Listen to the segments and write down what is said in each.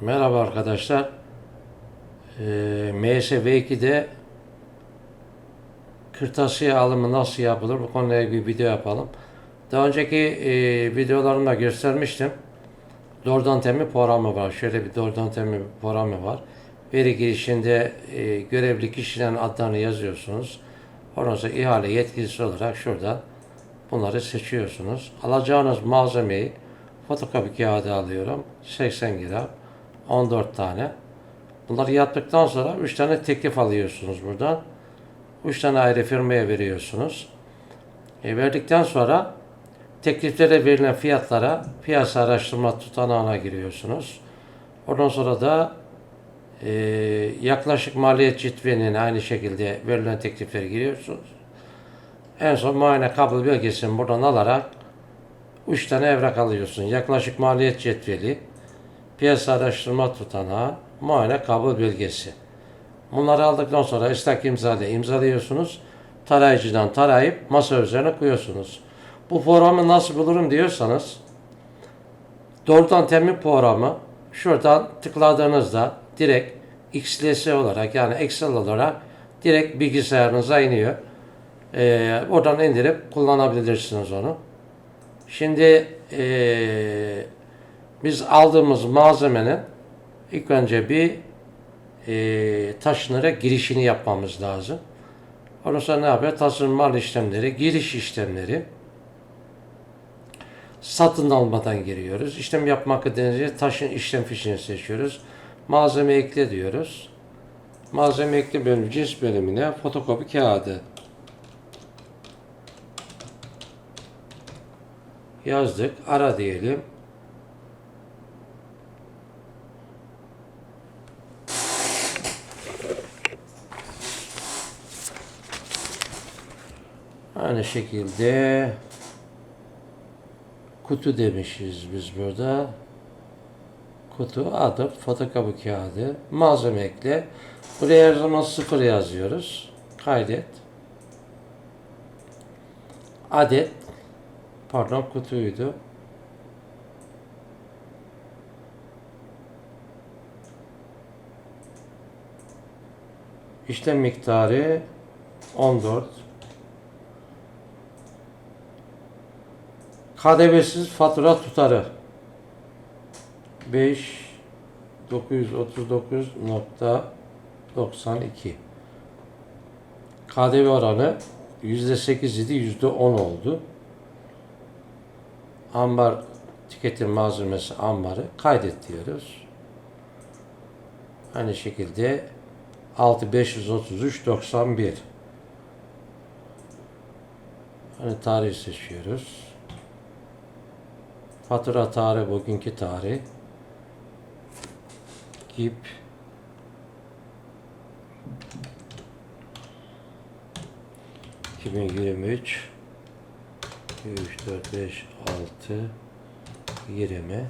Merhaba arkadaşlar. Ee, MSV2'de kırtasiye alımı nasıl yapılır bu konuya bir video yapalım. Daha önceki e, videolarımda göstermiştim. Doğrudan temin programı var. Şöyle bir doğrudan temin programı var. Veri girişinde e, görevli kişilerin adlarını yazıyorsunuz. Ondan sonra ihale yetkilisi olarak şurada bunları seçiyorsunuz. Alacağınız malzemeyi fotokopi kağıdı alıyorum. 80 gram. 14 tane. Bunları yaptıktan sonra 3 tane teklif alıyorsunuz buradan. 3 tane ayrı firmaya veriyorsunuz. E, verdikten sonra tekliflere verilen fiyatlara piyasa araştırma tutanağına giriyorsunuz. Ondan sonra da e, yaklaşık maliyet cetvelinin aynı şekilde verilen tekliflere giriyorsunuz. En son muayene kabul belgesini buradan alarak 3 tane evrak alıyorsun. Yaklaşık maliyet cetveli, piyasa araştırma tutanağı, muayene kabul belgesi. Bunları aldıktan sonra ıslak imzayla imzalıyorsunuz. Tarayıcıdan tarayıp masa üzerine koyuyorsunuz. Bu programı nasıl bulurum diyorsanız doğrudan temin programı şuradan tıkladığınızda direkt XLS olarak yani Excel olarak direkt bilgisayarınıza iniyor. Ee, oradan indirip kullanabilirsiniz onu. Şimdi eee, biz aldığımız malzemenin ilk önce bir eee taşınara girişini yapmamız lazım. Ondan sonra ne yapıyor? Taşınma işlemleri, giriş işlemleri. Satın almadan giriyoruz. İşlem yapmak edince taşın işlem fişini seçiyoruz. Malzeme ekle diyoruz. Malzeme ekle bölümü cins bölümüne fotokopi kağıdı yazdık. Ara diyelim. Aynı şekilde kutu demişiz biz burada. Kutu, adı, fotokopi kağıdı, malzeme ekle. Buraya her zaman sıfır yazıyoruz. Kaydet. Adet Pardon kutuydu. İşlem miktarı 14. KDV'siz fatura tutarı 5 939.92 KDV oranı %8 idi %10 oldu ambar tüketim malzemesi ambarı kaydet diyoruz. Aynı şekilde 6533 91 hani tarih seçiyoruz. Fatura tarihi bugünkü tarih. Gip. ...2023... 3, 4, 5, 6, 20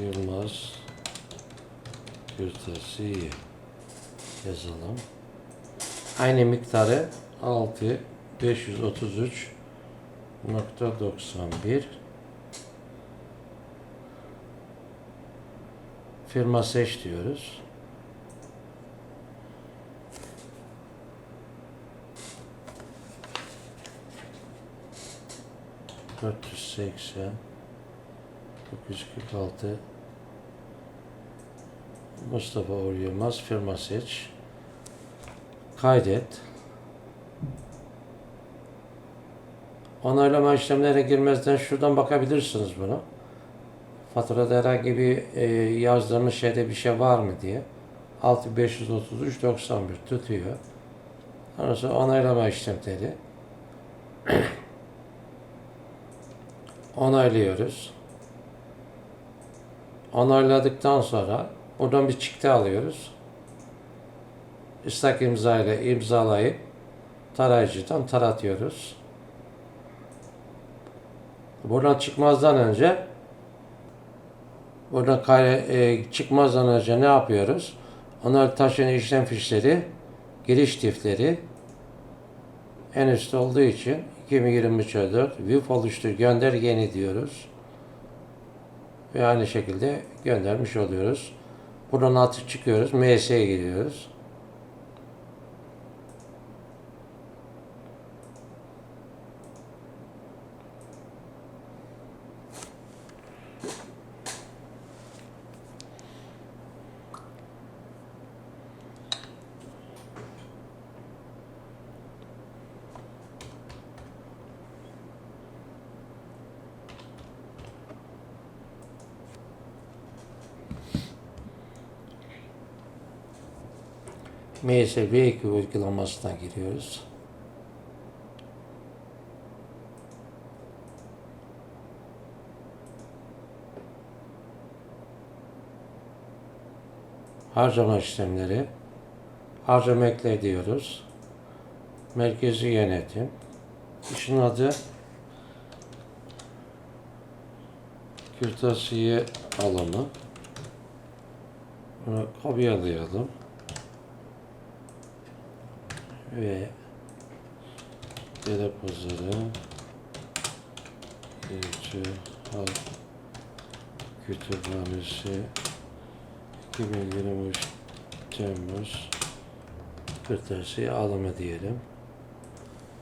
Yılmaz. Kürtesi yazalım. Aynı miktarı 6 533 nokta 91 firma seç diyoruz. Dört yüz seksen dokuz yüz kırk altı. Mustafa Uğur Yılmaz firma seç. Kaydet onaylama işlemlere girmezden şuradan bakabilirsiniz bunu faturada herhangi bir e, yazdığımız şeyde bir şey var mı diye 6533 91 tutuyor. Ondan sonra onaylama işlemleri onaylıyoruz. Onayladıktan sonra buradan bir çıktı alıyoruz. Islak imza ile imzalayıp tarayıcıdan taratıyoruz. Buradan çıkmazdan önce buradan kay- e, çıkmazdan önce ne yapıyoruz? Onlar taşın işlem fişleri, giriş tifleri en üstte olduğu için 2023 4 VIF oluştur gönder yeni diyoruz. Ve aynı şekilde göndermiş oluyoruz. Buradan atıp çıkıyoruz. MS'ye giriyoruz. MS V2 uygulamasına giriyoruz. Harcama işlemleri. Harcama ekle diyoruz. Merkezi yönetim. İşin adı kırtasiye alımı. Bunu kopyalayalım ve dere pazarı Girici Halk Kütüphanesi 2023 Temmuz Kırtasiye alımı diyelim.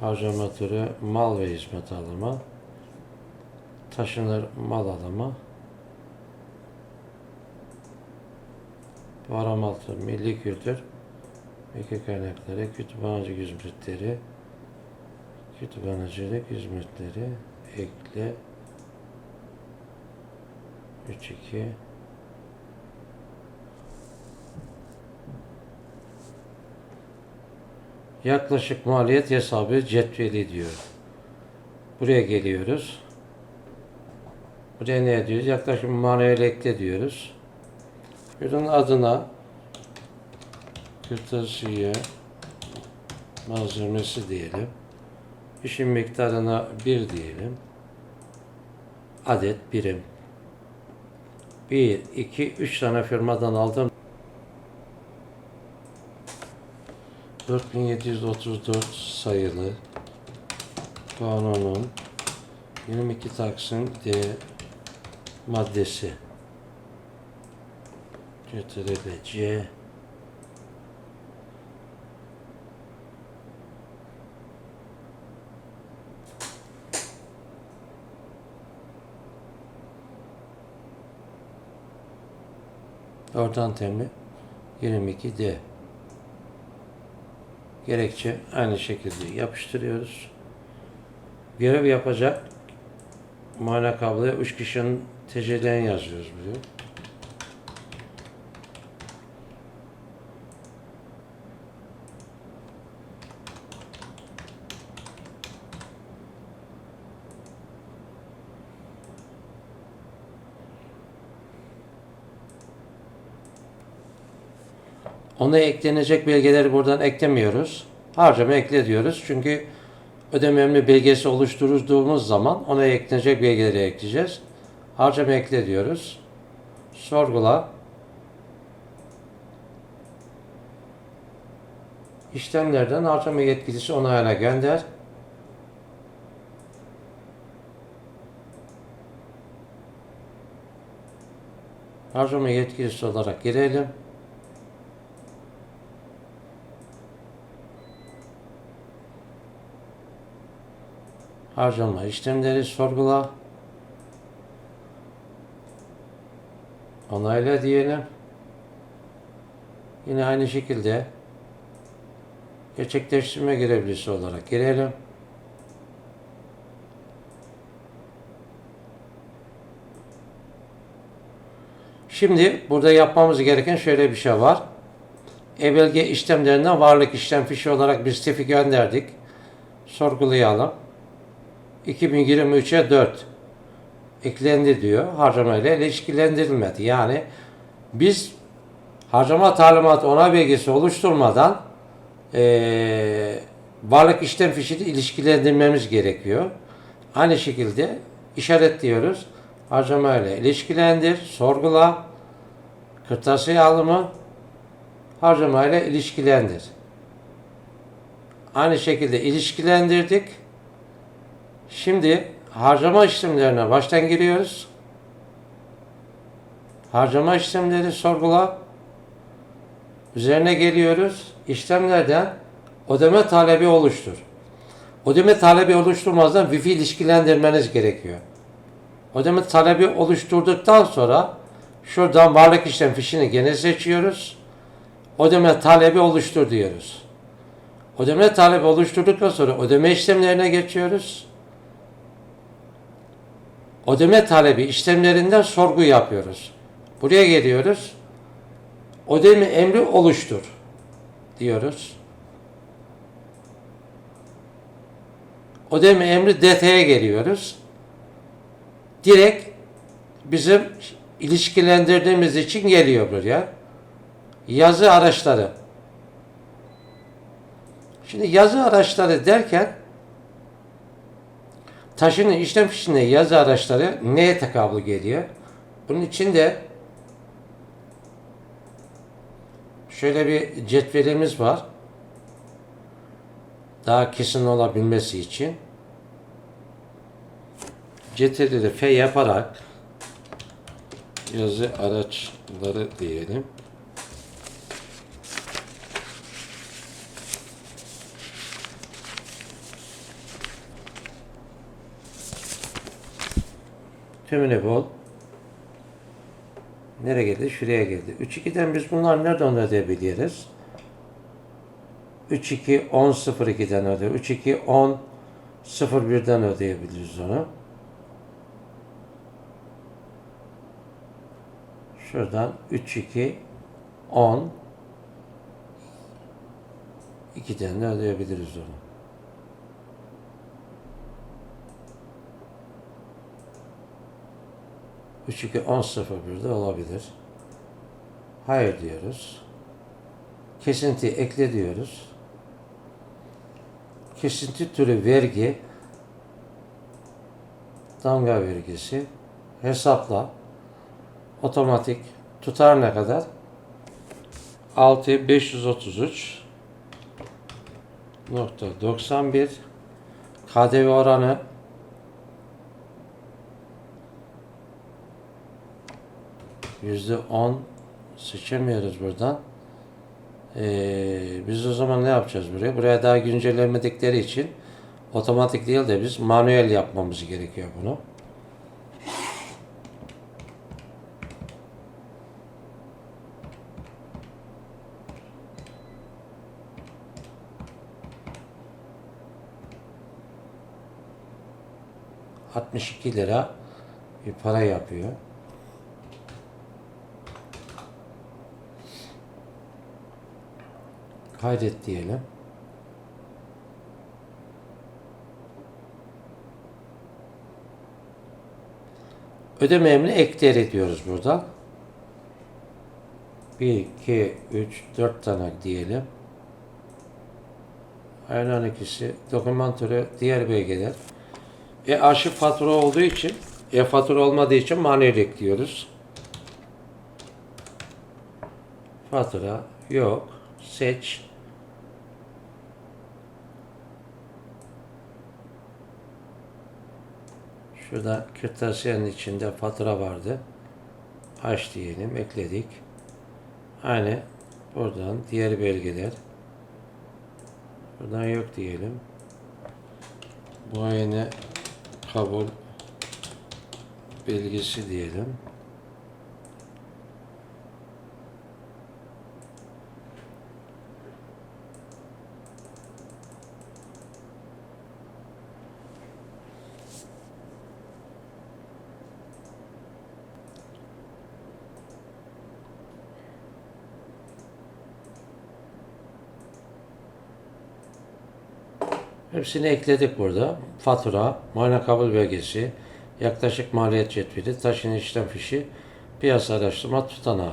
Harcama türü mal ve hizmet alımı. Taşınır mal alımı. Param altı milli kültür Bilgi kaynakları, kütüphanecilik hizmetleri, kütüphanecilik hizmetleri, ekle, 3-2, Yaklaşık maliyet hesabı cetveli diyor. Buraya geliyoruz. Buraya ne diyoruz? Yaklaşık manuel ekle diyoruz. Ürün adına kırtasiye malzemesi diyelim. İşin miktarına 1 diyelim. Adet birim. 1, 2, 3 tane firmadan aldım. 4734 sayılı kanunun 22 Taksim D maddesi CTRL C Oradan temli 22D. Gerekçe aynı şekilde yapıştırıyoruz. Görev yapacak mana kabloya 3 kişinin TC'lerini yazıyoruz buraya. Ona eklenecek belgeleri buradan eklemiyoruz. Harcama ekle diyoruz. Çünkü ödeme emri belgesi oluşturduğumuz zaman ona eklenecek belgeleri ekleyeceğiz. Harcama ekle diyoruz. Sorgula. İşlemlerden harcama yetkilisi onayına gönder. Harcama yetkilisi olarak girelim. Harcama işlemleri sorgula. Onayla diyelim. Yine aynı şekilde gerçekleştirme görevlisi olarak girelim. Şimdi burada yapmamız gereken şöyle bir şey var. E-belge işlemlerinden varlık işlem fişi olarak bir stifi gönderdik. Sorgulayalım. 2023'e 4 eklendi diyor. Harcamayla ilişkilendirilmedi. Yani biz harcama talimatı ona belgesi oluşturmadan e, varlık işlem fişini ilişkilendirmemiz gerekiyor. Aynı şekilde işaretliyoruz. Harcamayla ilişkilendir, sorgula, kırtasiye alımı harcamayla ilişkilendir. Aynı şekilde ilişkilendirdik. Şimdi harcama işlemlerine baştan giriyoruz. Harcama işlemleri sorgula. Üzerine geliyoruz. İşlemlerden ödeme talebi oluştur. Ödeme talebi oluşturmazdan Wi-Fi ilişkilendirmeniz gerekiyor. Ödeme talebi oluşturduktan sonra şuradan varlık işlem fişini gene seçiyoruz. Ödeme talebi oluştur diyoruz. Ödeme talebi oluşturduktan sonra ödeme işlemlerine geçiyoruz. Ödeme talebi işlemlerinden sorgu yapıyoruz. Buraya geliyoruz. Ödeme emri oluştur diyoruz. Ödeme emri DT'ye geliyoruz. Direkt bizim ilişkilendirdiğimiz için geliyor buraya. Yazı araçları. Şimdi yazı araçları derken taşının işlem fişinde yazı araçları neye tekabül geliyor? Bunun için de şöyle bir cetvelimiz var. Daha kesin olabilmesi için. Cetveli F yaparak yazı araçları diyelim. Tümünü bol. Nereye geldi? Şuraya geldi. 3-2'den biz bunlar nereden ödeyebiliriz? 3-2 10 0 2'den öde. 3-2 10 0 1'den ödeyebiliriz onu. Şuradan 3-2 10 2'den de ödeyebiliriz onu. Üç iki on sıfır bir de olabilir. Hayır diyoruz. Kesinti ekle diyoruz. Kesinti türü vergi damga vergisi hesapla otomatik tutar ne kadar? 6533 nokta 91 KDV oranı yüzde on seçemiyoruz buradan. Ee, biz o zaman ne yapacağız buraya? Buraya daha güncellemedikleri için otomatik değil de biz manuel yapmamız gerekiyor bunu. ...62 lira bir para yapıyor. Kaydet diyelim. Ödeme emri ekler ediyoruz burada. 1, 2, 3, 4 tane diyelim. Aynen ikisi. Doküman türü diğer belgeler. E arşiv fatura olduğu için, e fatura olmadığı için manuel ekliyoruz. Fatura yok. Seç. Şurada kırtasiyenin içinde fatura vardı. Aç diyelim, ekledik. Aynı buradan diğer belgeler. Buradan yok diyelim. Muayene kabul belgesi diyelim. Hepsini ekledik burada. Fatura, muayene kabul belgesi, yaklaşık maliyet cetveli, taşın işlem fişi, piyasa araştırma tutanağı.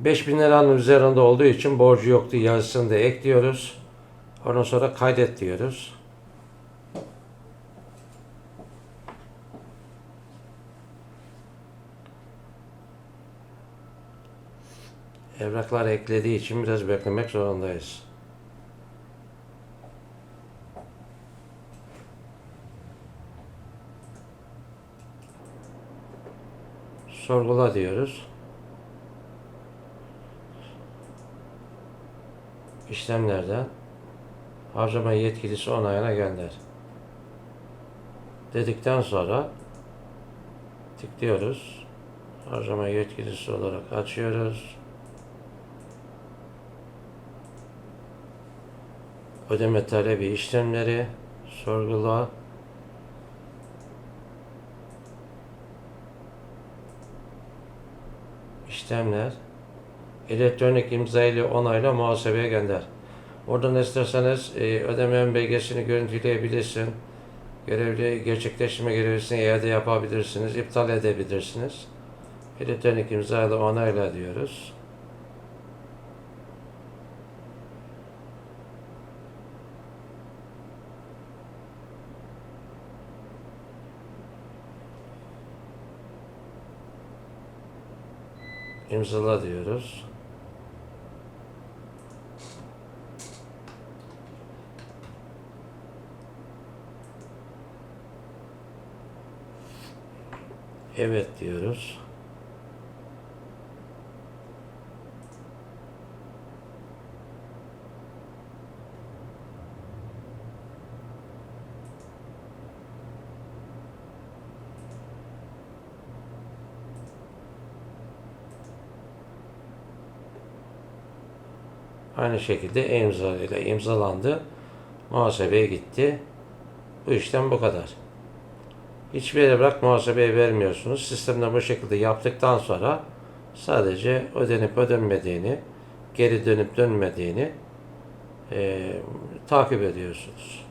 5000 liranın üzerinde olduğu için borcu yoktu yazısını da ekliyoruz. Ondan sonra kaydet diyoruz. Evraklar eklediği için biraz beklemek zorundayız. Sorgula diyoruz. İşlemlerden harcama yetkilisi onayına gönder. Dedikten sonra tıklıyoruz. Harcama yetkilisi olarak açıyoruz. Ödeme talebi işlemleri sorgula. işlemler elektronik imza ile onayla muhasebeye gönder. Oradan isterseniz e, ödeme belgesini görüntüleyebilirsin. Görevli gerçekleştirme görevlisini iade yapabilirsiniz, iptal edebilirsiniz. Elektronik imza ile onayla diyoruz. İmzala diyoruz. Evet diyoruz. Aynı şekilde e-imza ile imzalandı. Muhasebeye gitti. Bu işlem bu kadar. Hiçbir yere bırak muhasebeye vermiyorsunuz. Sistemde bu şekilde yaptıktan sonra sadece ödenip ödenmediğini, geri dönüp dönmediğini eee takip ediyorsunuz.